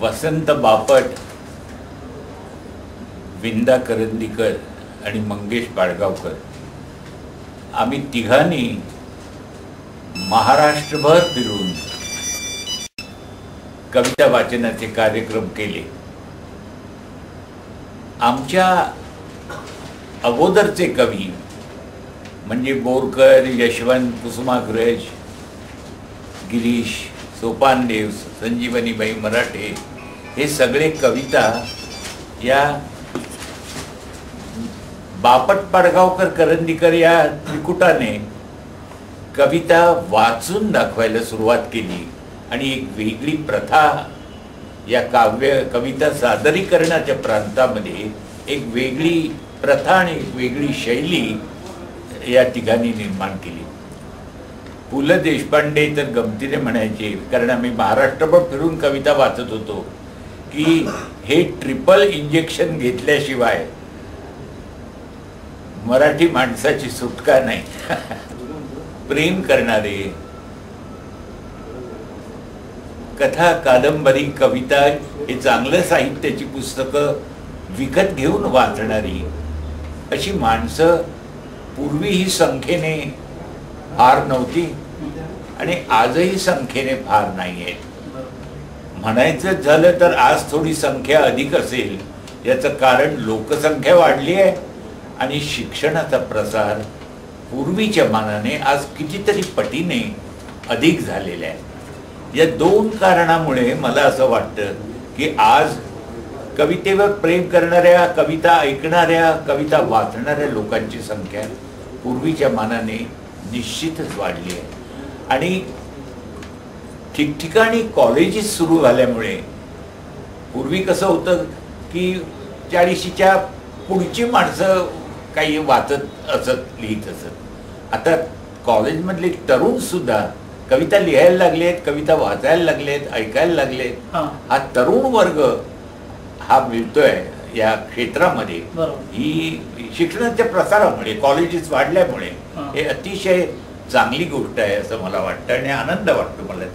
वसंत बापट विंदा करंदीकर आणि मंगेश पाडगावकर आम्ही तिघांनी महाराष्ट्रभर फिरून कविता वाचनाचे कार्यक्रम केले. आमच्या अगोदरचे कवी म्हणजे बोरकर यशवंत कुसुमाग्रज गिरीश सोपान देव संजीवनीबाई मराठे हे सगळे कविता या बापट पाडगावकर करंदीकर या त्रिकुटाने कविता वाचून दाखवायला सुरुवात केली. आणि एक वेगळी प्रथा या काव्य कविता सादरीकरणाच्या प्रांतामध्ये एक वेगळी प्रथा आणि एक वेगळी शैली या ठिकाणी निर्माण केली. पु ल देशपांडे तर गमतीने म्हणायचे कारण आम्ही महाराष्ट्रभर फिरून कविता वाचत होतो की हे ट्रिपल इंजेक्शन घेतल्याशिवाय मराठी माणसाची सुटका नाही. प्रेम करणारे कथा कादंबरी कविता हे चांगलं साहित्याची पुस्तकं विकत घेऊन वाचणारी अशी माणसं पूर्वी ही संख्येने फार नव्हती. आणि आजही संख्येने फार नाही आहेत म्हणायचं झालं तर आज थोडी संख्या अधिक असेल याचं कारण लोकसंख्या वाढली आहे. आणि शिक्षणाचा प्रसार पूर्वीच्या मानाने आज कितीतरी पटीने अधिक झालेला आहे. या दोन कारणामुळे मला असं वाटतं की आज कवितेवर प्रेम करणाऱ्या कविता ऐकणाऱ्या कविता वाचणाऱ्या लोकांची संख्या पूर्वीच्या मानाने निश्चितच वाढली आहे. आणि ठिकठिकाणी कॉलेजेस सुरू झाल्यामुळे पूर्वी कसं होतं की चाळीशीच्या पुढची माणसं काही वाचत असत लिहित असत. आता कॉलेजमधले तरुण सुद्धा कविता लिहायला लागलेत कविता वाचायला लागलेत ऐकायला लागलेत. हा. तरुण वर्ग हा मिळतोय या क्षेत्रामध्ये. ही शिक्षणाच्या प्रसारामुळे कॉलेजेस वाढल्यामुळे. हे अतिशय चांगली गोष्ट आहे असं मला वाटतं आणि आनंद वाटतो मला त्या